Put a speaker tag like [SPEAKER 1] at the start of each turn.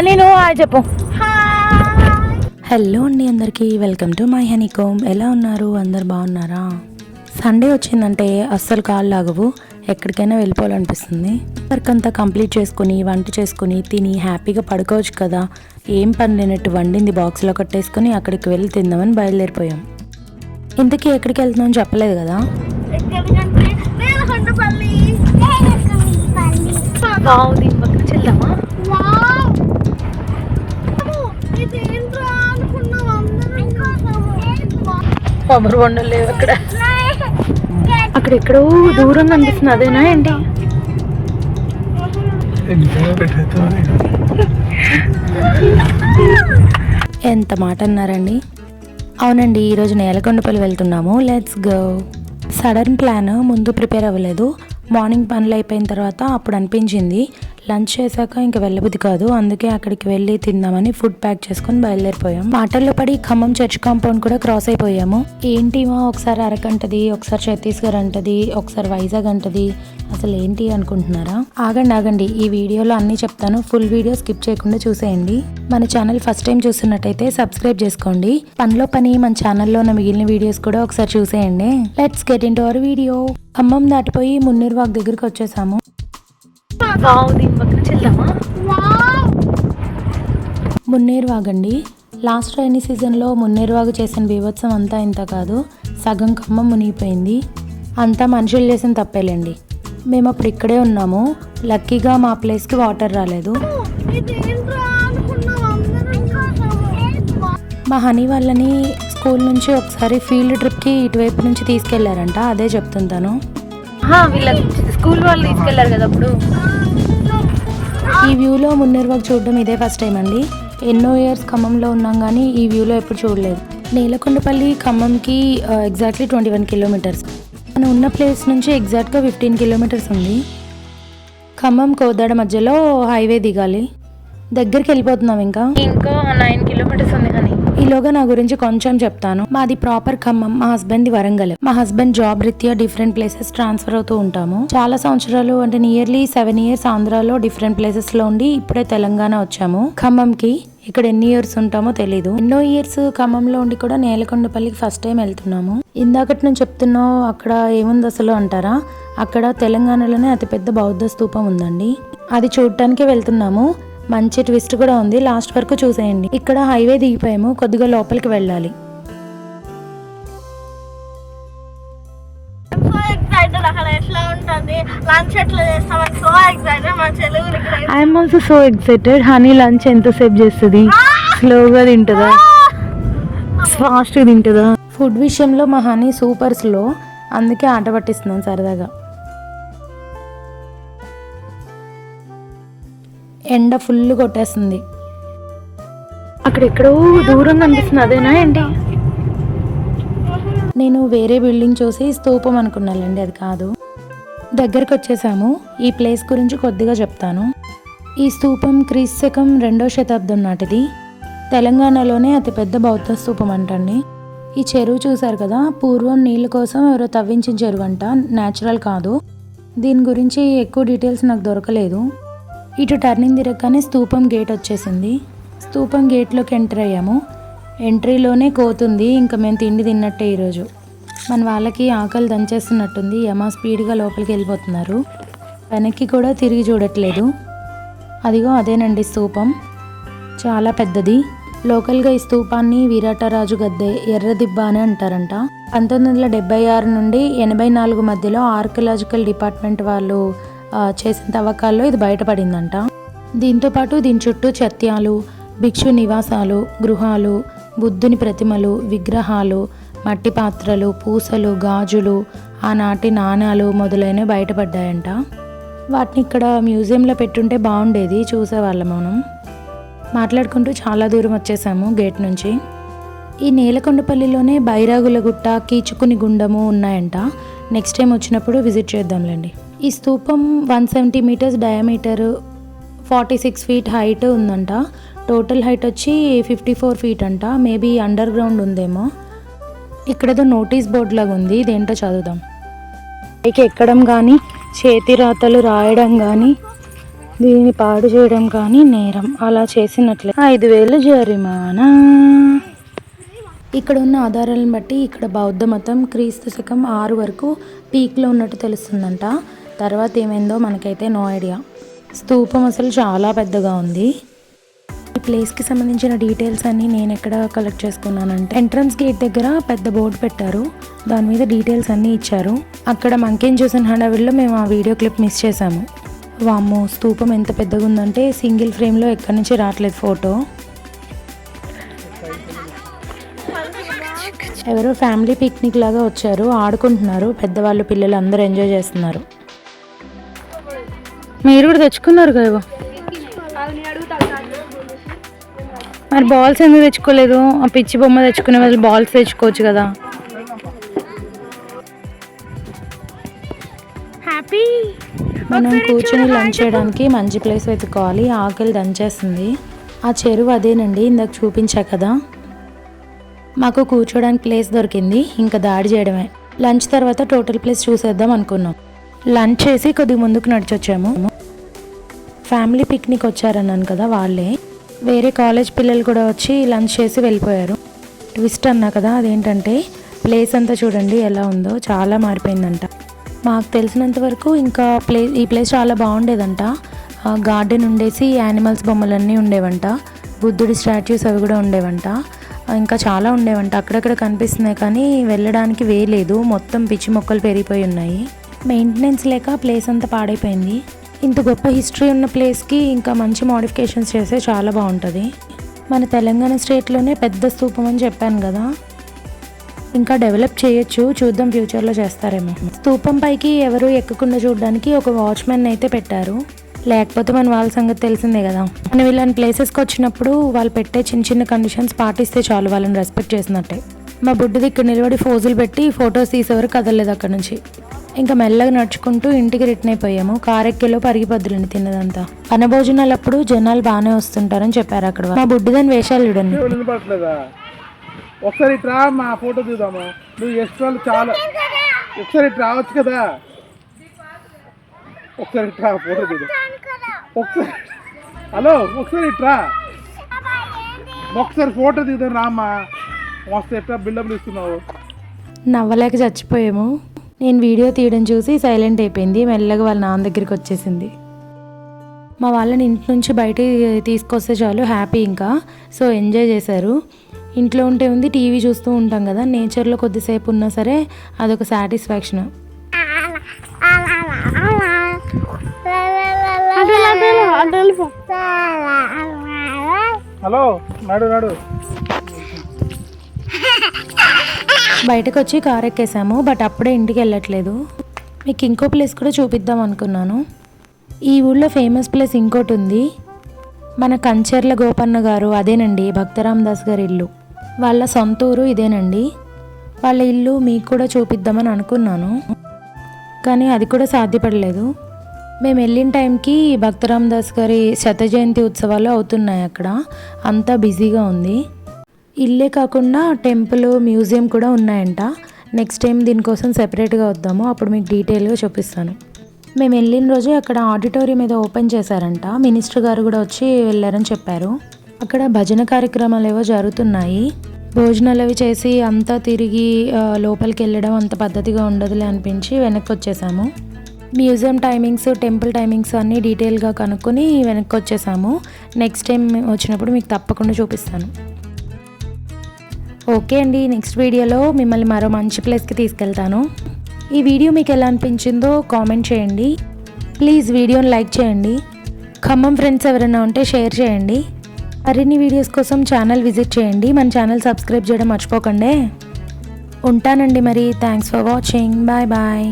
[SPEAKER 1] నేను చెప్పు.
[SPEAKER 2] హలో అండి అందరికీ వెల్కమ్ టు మై హనీకోమ్. ఎలా ఉన్నారు? అందరు బాగున్నారా? సండే వచ్చిందంటే అస్సలు కాళ్ళు లాగవు. ఎక్కడికైనా వెళ్ళిపోవాలనిపిస్తుంది. వర్క్ అంతా కంప్లీట్ చేసుకుని వంట చేసుకుని తిని హ్యాపీగా పడుకోవచ్చు కదా. ఏం పని లేనట్టు వండింది బాక్స్లో కట్టేసుకుని అక్కడికి వెళ్ళి తిందామని బయలుదేరిపోయాం. ఇంతకీ ఎక్కడికి వెళ్తున్నాం చెప్పలేదు కదా?
[SPEAKER 1] ఎక్కడికంటే కొబ్బరి బొండలు లేవు అక్కడ. అక్కడ ఎక్కడో దూరం కనిపిస్తుంది అదేనా ఏంటి?
[SPEAKER 2] ఎంత మాట అన్నారండి? అవునండి ఈరోజు నేలకొండపల్లి వెళ్తున్నాము. లెట్స్ గో సడన్ ప్లాన్ ముందు ప్రిపేర్ అవ్వలేదు. మార్నింగ్ పనులు అయిపోయిన తర్వాత అప్పుడు అనిపించింది. లంచ్ చేశాక ఇంకా వెళ్ళబుద్ధి కాదు. అందుకే అక్కడికి వెళ్ళి తిందామని ఫుడ్ ప్యాక్ చేసుకొని బయలుదేరిపోయాం. మాటల్లో పడి ఖమ్మం చర్చ్ కాంపౌండ్ కూడా క్రాస్ అయిపోయాము. ఏంటి మా ఒకసారి అరకంటది ఒకసారి ఛత్తీస్గఢ్ అంటది ఒకసారి వైజాగ్ అంటది అసలు ఏంటి అనుకుంటున్నారా? ఆగండి ఆగండి. ఈ వీడియోలో అన్నీ చెప్తాను. ఫుల్ వీడియో స్కిప్ చేయకుండా చూసేయండి. మన ఛానల్ ఫస్ట్ టైం చూస్తున్నట్టయితే సబ్స్క్రైబ్ చేసుకోండి. పనిలో పని మన ఛానల్లో ఉన్న మిగిలిన వీడియోస్ కూడా ఒకసారి చూసేయండి. Let's get into our video Khammam దాటిపోయి మున్నీర్ వాక్ దగ్గరికి వచ్చేసాము.
[SPEAKER 1] వావ్! దీని పక్కన చెల్దామా
[SPEAKER 2] మున్నేరు వాగండి లాస్ట్ రైనీ సీజన్లో మున్నేరు వాగు చేసిన బీభత్సం అంతా ఇంత కాదు. సగం ఖమ్మం మునిగిపోయింది. అంతా మనుషులు చేసిన తప్పేలేండి. మేము అప్పుడు ఇక్కడే ఉన్నాము. లక్కీగా మా ప్లేస్కి వాటర్ రాలేదు. మా హనీ వాళ్ళని స్కూల్ నుంచి ఒకసారి ఫీల్డ్ ట్రిప్కి ఇటువైపు నుంచి తీసుకెళ్ళారంట. అదే చెప్తుంటాను.
[SPEAKER 1] వీళ్ళ స్కూల్ వాళ్ళు తీసుకెళ్ళారు కదా అప్పుడు.
[SPEAKER 2] ఈ వ్యూలో మున్నేరు వాక్ చూడడం ఇదే ఫస్ట్ టైం అండి. ఎన్నో ఇయర్స్ ఖమ్మంలో ఉన్నాం కానీ ఈ వ్యూలో ఎప్పుడు చూడలేదు. నేలకొండపల్లి ఖమ్మంకి ఎగ్జాక్ట్లీ ట్వంటీ వన్ కిలోమీటర్స్ మనం ఉన్న ప్లేస్ నుంచి ఎగ్జాక్ట్గా ఫిఫ్టీన్ కిలోమీటర్స్ ఉంది. ఖమ్మం కోదాడ మధ్యలో హైవే దిగాలి. దగ్గరికి వెళ్ళిపోతున్నాం ఇంకా.
[SPEAKER 1] ఇంకా నైన్ కిలోమీటర్స్ ఉంది కానీ
[SPEAKER 2] ఈలోగా నా గురించి కొంచెం చెప్తాను. మాది ప్రాపర్ ఖమ్మం మా హస్బెండ్ వరంగల్. మా హస్బెండ్ జాబ్ రీత్యా డిఫరెంట్ ప్లేసెస్ ట్రాన్స్ఫర్ అవుతూ ఉంటాము. చాలా సంవత్సరాలు అంటే నియర్లీ సెవెన్ ఇయర్స్ ఆంధ్రాలో డిఫరెంట్ ప్లేసెస్లో ఉండి ఇప్పుడే తెలంగాణ వచ్చాము. ఖమ్మంకి ఇక్కడ ఎన్ని ఇయర్స్ ఉంటామో తెలీదు. ఎన్నో ఇయర్స్ ఖమ్మంలో ఉండి కూడా నేలకొండపల్లికి ఫస్ట్ టైం వెళ్తున్నాము. ఇందాకటి నేను చెప్తున్నావు అక్కడ ఏముంది అసలు అంటారా? అక్కడ తెలంగాణలోనే అతిపెద్ద బౌద్ధ స్థూపం ఉందండి. అది చూడటానికి వెళ్తున్నాము. మంచి ట్విస్ట్ కూడా ఉంది. లాస్ట్ వరకు చూసేయండి. ఇక్కడ హైవే దిగిపోయాము. కొద్దిగా లోపలికి వెళ్ళాలి.
[SPEAKER 3] సో ఎక్సైటెడ్ అక్కడ ఎట్లా ఉంటుంది? లంచ్ ఎట్లా చేస్తామని సో ఎక్సైటెడ్ మా చెల్లి
[SPEAKER 1] I'm also so excited honey lunch ఎంతసేపు చేస్తుంది? స్లోగా తింటుందా? ఫాస్ట్గా తింటుందా?
[SPEAKER 2] ఫుడ్ విషయంలో మా హనీ సూపర్ స్లో అందుకే ఆట పట్టిస్తున్నాను సరదాగా. ఎండ ఫుల్ కొట్టేస్తుంది.
[SPEAKER 1] అక్కడ ఎక్కడో దూరం కనిపిస్తుంది అదేనా ఏంటి?
[SPEAKER 2] నేను వేరే బిల్డింగ్ చూసి స్తూపం అనుకున్నానండి అది కాదు. దగ్గరికి వచ్చేసాము ఈ ప్లేస్ గురించి కొద్దిగా చెప్తాను. ఈ స్తూపం క్రీస్తు శకం రెండో శతాబ్దం నాటిది. తెలంగాణలోనే అతిపెద్ద బౌద్ధ స్తూపం అంటండి. ఈ చెరువు చూసారు కదా? పూర్వం నీళ్ళ కోసం ఎవరో తవ్వించిన చెరువు అంట న్యాచురల్ కాదు. దీని గురించి ఎక్కువ డీటెయిల్స్ నాకు దొరకలేదు. ఇటు టర్నింగ్ తిరగగానే స్తూపం గేట్ వచ్చేసింది. స్తూపం గేట్లోకి ఎంటర్ అయ్యాము. ఎంట్రీలోనే కోతుంది ఇంకా మేము తిండి తిన్నట్టే ఈరోజు. మన వాళ్ళకి ఆకలి దంచేస్తున్నట్టుంది యమ స్పీడ్గా లోపలికి వెళ్ళిపోతున్నారు. వెనక్కి కూడా తిరిగి చూడట్లేదు. అదిగో అదేనండి స్తూపం చాలా పెద్దది. లోకల్గా ఈ స్తూపాన్ని వీరాటరాజు గద్దె ఎర్రదిబ్బ అని అంటారంట. పంతొమ్మిది వందల డెబ్బై ఆరు నుండి ఎనభై నాలుగు మధ్యలో ఆర్కియలాజికల్ డిపార్ట్మెంట్ వాళ్ళు చేసిన తవ్వకాల్లో ఇది బయటపడిందంట. దీంతో పాటు దీని చుట్టూ చత్యాలు భిక్షు నివాసాలు గృహాలు బుద్ధుని ప్రతిమలు విగ్రహాలు మట్టి పాత్రలు పూసలు గాజులు ఆనాటి నాణాలు మొదలైనవి బయటపడ్డాయంట. వాటిని ఇక్కడ మ్యూజియంలో పెట్టుంటే బాగుండేది చూసేవాళ్ళం మనం. మాట్లాడుకుంటూ చాలా దూరం వచ్చేసాము గేట్ నుంచి. ఈ నేలకొండపల్లిలోనే బైరాగులగుట్ట కీచుకుని గుండము ఉన్నాయంట. నెక్స్ట్ టైం వచ్చినప్పుడు విజిట్ చేద్దాంలేండి. ఈ స్థూపం one seventy metres diameter forty six feet height ఉందంట. టోటల్ హైట్ వచ్చి ఫిఫ్టీ ఫోర్ ఫీట్ అంట. మేబీ అండర్ గ్రౌండ్ ఉందేమో. ఇక్కడేదో నోటీస్ బోర్డ్ లాగా ఉంది. ఇదేంటో చదువుదాం. పైకి ఎక్కడం కానీ చేతి రాతలు రాయడం కానీ దీన్ని పాడు చేయడం కానీ నేరం. అలా చేసినట్లే. ఐదు వేలు జరిమానా. ఇక్కడ ఉన్న ఆధారాలను బట్టి ఇక్కడ బౌద్ధ మతం క్రీస్తు శకం ఆరు వరకు పీక్లో ఉన్నట్టు తెలుస్తుందంట. తర్వాత ఏమైందో మనకైతే నో ఐడియా. స్తూపం అసలు చాలా పెద్దగా ఉంది. ఈ ప్లేస్కి సంబంధించిన డీటెయిల్స్ అన్నీ నేను ఎక్కడ కలెక్ట్ చేసుకున్నానంటే ఎంట్రన్స్ గేట్ దగ్గర పెద్ద బోర్డు పెట్టారు. దాని మీద డీటెయిల్స్ అన్నీ ఇచ్చారు. అక్కడ మంకేని చూసిన హడావిడిలో మేము ఆ వీడియో క్లిప్ మిస్ చేసాము వామ్మో స్తూపం ఎంత పెద్దగా ఉందంటే సింగిల్ ఫ్రేమ్లో ఎక్కడి నుంచి రావట్లేదు ఫోటో. ఎవరో ఫ్యామిలీ పిక్నిక్ లాగా వచ్చారు ఆడుకుంటున్నారు. పెద్దవాళ్ళు పిల్లలు అందరూ ఎంజాయ్ చేస్తున్నారు.
[SPEAKER 1] మీరు కూడా తెచ్చుకున్నారు కదా. మరి బాల్స్ ఎందుకు తెచ్చుకోలేదు? ఆ పిచ్చి బొమ్మ తెచ్చుకునే వాళ్ళు బాల్స్ తెచ్చుకోవచ్చు కదా. హ్యాపీ
[SPEAKER 2] మనం కూర్చొని లంచ్ చేయడానికి మంచి ప్లేస్ వెతుక్కోవాలి. ఆకలి దంచేస్తుంది. ఆ చెరువు అదేనండి ఇందాక చూపించా కదా. మాకు కూర్చోడానికి ప్లేస్ దొరికింది. ఇంకా దాడి చేయడమే. లంచ్ తర్వాత టోటల్ ప్లేస్ చూసేద్దాం అనుకున్నాం. లంచ్ చేసి కొద్దిగా ముందుకు నడిచొచ్చాము. ఫ్యామిలీ పిక్నిక్ వచ్చారన్నాను కదా వాళ్ళే. వేరే కాలేజ్ పిల్లలు కూడా వచ్చి లంచ్ చేసి వెళ్ళిపోయారు. ట్విస్ట్ అన్నా కదా అదేంటంటే ప్లేస్ అంతా చూడండి ఎలా ఉందో చాలా మారిపోయిందంట. మాకు తెలిసినంత వరకు ఇంకా ప్లే ఈ ప్లేస్ చాలా బాగుండేదంట. గార్డెన్ ఉండేసి యానిమల్స్ బొమ్మలన్నీ ఉండేవంట. బుద్ధుడి స్టాచ్యూస్ అవి కూడా ఉండేవంట. ఇంకా చాలా ఉండేవంట. అక్కడక్కడ కనిపిస్తున్నాయి కానీ వెళ్ళడానికి వేయలేదు. మొత్తం పిచ్చి మొక్కలు పెరిగిపోయి ఉన్నాయి. మెయింటెనెన్స్ లేక ప్లేస్ అంతా పాడైపోయింది. ఇంత గొప్ప హిస్టరీ ఉన్న ప్లేస్కి ఇంకా మంచి మోడిఫికేషన్స్ చేస్తే చాలా బాగుంటుంది. మన తెలంగాణ స్టేట్లోనే పెద్ద స్థూపం అని చెప్పాను కదా. ఇంకా డెవలప్ చేయొచ్చు చూద్దాం ఫ్యూచర్లో చేస్తారేమో. స్థూపం పైకి ఎవరు ఎక్కకుండా చూడడానికి ఒక వాచ్మెన్ అయితే పెట్టారు. లేకపోతే మన వాళ్ళ సంగతి తెలిసిందే కదా. మనం ఇలాంటి ప్లేసెస్కి వచ్చినప్పుడు వాళ్ళు పెట్టే చిన్న చిన్న కండిషన్స్ పాటిస్తే చాలు వాళ్ళని రెస్పెక్ట్ చేసినట్టే. మా బుడ్డిది ఇక్కడ నిలబడి ఫోజులు పెట్టి ఫొటోస్ తీసేవారు కదలలేదు అక్కడ నుంచి. ఇంకా మెల్లగా నడుచుకుంటూ ఇంటికి రిటర్న్ అయిపోయాము. కారెక్కిలో పరిగిపద్దులండి తిన్నదంతా. వనభోజనాలప్పుడు జనాలు బాగానే వస్తుంటారని చెప్పారు అక్కడ మా బుడ్డిదని వేషాలు చూడండి.
[SPEAKER 4] ఒకసారి ఇటు రా మా ఫోటో తీద్దాము నువ్వు ఎక్స్ట్రా చాలా ఒకసారి ఇటు రావచ్చు కదా? ఒకసారి ఇటు రా ఫోటో తీద్దాం ఒకసారి హలో ఒకసారి ఇటు రా ఒకసారి ఫోటో తీద్దాం రామ్మా. మస్తు ఎట్లా బిల్డప్లు ఇస్తున్నావు
[SPEAKER 2] నవ్వలేక చచ్చిపోయాము. నేను వీడియో తీయడం చూసి సైలెంట్ అయిపోయింది. మెల్లగా వాళ్ళ నాన్న దగ్గరికి వచ్చేసింది. మా వాళ్ళని ఇంటి నుంచి బయట తీసుకొస్తే చాలు హ్యాపీ ఇంకా. సో ఎంజాయ్ చేశారు. ఇంట్లో ఉంటే ఉంది టీవీ చూస్తూ ఉంటాం కదా. నేచర్లో కొద్దిసేపు ఉన్నా సరే అదొక సాటిస్ఫాక్షన్.
[SPEAKER 4] హలో నడు నడు.
[SPEAKER 2] బయటకు వచ్చి కార్ ఎక్కేసాము బట్ అప్పుడే ఇంటికి వెళ్ళట్లేదు. మీకు ఇంకో ప్లేస్ కూడా చూపిద్దాం అనుకున్నాను. ఈ ఊళ్ళో ఫేమస్ ప్లేస్ ఇంకోటి ఉంది మన కంచర్ల గోపన్న గారు అదేనండి భక్తరామ్ దాస్ గారి ఇల్లు. వాళ్ళ సొంత ఊరు ఇదేనండి. వాళ్ళ ఇల్లు మీకు కూడా చూపిద్దామని అనుకున్నాను. కానీ అది కూడా సాధ్యపడలేదు. మేము వెళ్ళిన టైంకి భక్తరామ్ దాస్ గారి శత జయంతి ఉత్సవాలు అవుతున్నాయి అక్కడ. అంతా బిజీగా ఉంది. ఇల్లే కాకుండా టెంపుల్ మ్యూజియం కూడా ఉన్నాయంట. నెక్స్ట్ టైం దీనికోసం సెపరేట్గా వద్దాము. అప్పుడు మీకు డీటెయిల్గా చూపిస్తాను. మేము వెళ్ళిన రోజు అక్కడ ఆడిటోరియం ఏదో ఓపెన్ చేశారంట. మినిస్టర్ గారు కూడా వచ్చి వెళ్ళారని చెప్పారు. అక్కడ భజన కార్యక్రమాలు ఏవో జరుగుతున్నాయి. భోజనాలు అవి చేసి అంతా తిరిగి లోపలికి వెళ్ళడం అంత పద్ధతిగా ఉండదులే అనిపించి వెనక్కి వచ్చేసాము. మ్యూజియం టైమింగ్స్ టెంపుల్ టైమింగ్స్ అన్నీ డీటెయిల్గా కనుక్కొని వెనక్కి వచ్చేసాము. నెక్స్ట్ టైం వచ్చినప్పుడు మీకు తప్పకుండా చూపిస్తాను. ఓకే అండి నెక్స్ట్ వీడియోలో మిమ్మల్ని మరో మంచి ప్లేస్కి తీసుకెళ్తాను. ఈ వీడియో మీకు ఎలా అనిపించిందో కామెంట్ చేయండి. ప్లీజ్ వీడియోని లైక్ చేయండి. ఖమ్మం ఫ్రెండ్స్ ఎవరైనా ఉంటే షేర్ చేయండి. మరిన్ని వీడియోస్ కోసం ఛానల్ విజిట్ చేయండి. మన ఛానల్ సబ్స్క్రైబ్ చేయడం మర్చిపోకండి. ఉంటానండి మరి. Thanks for watching bye bye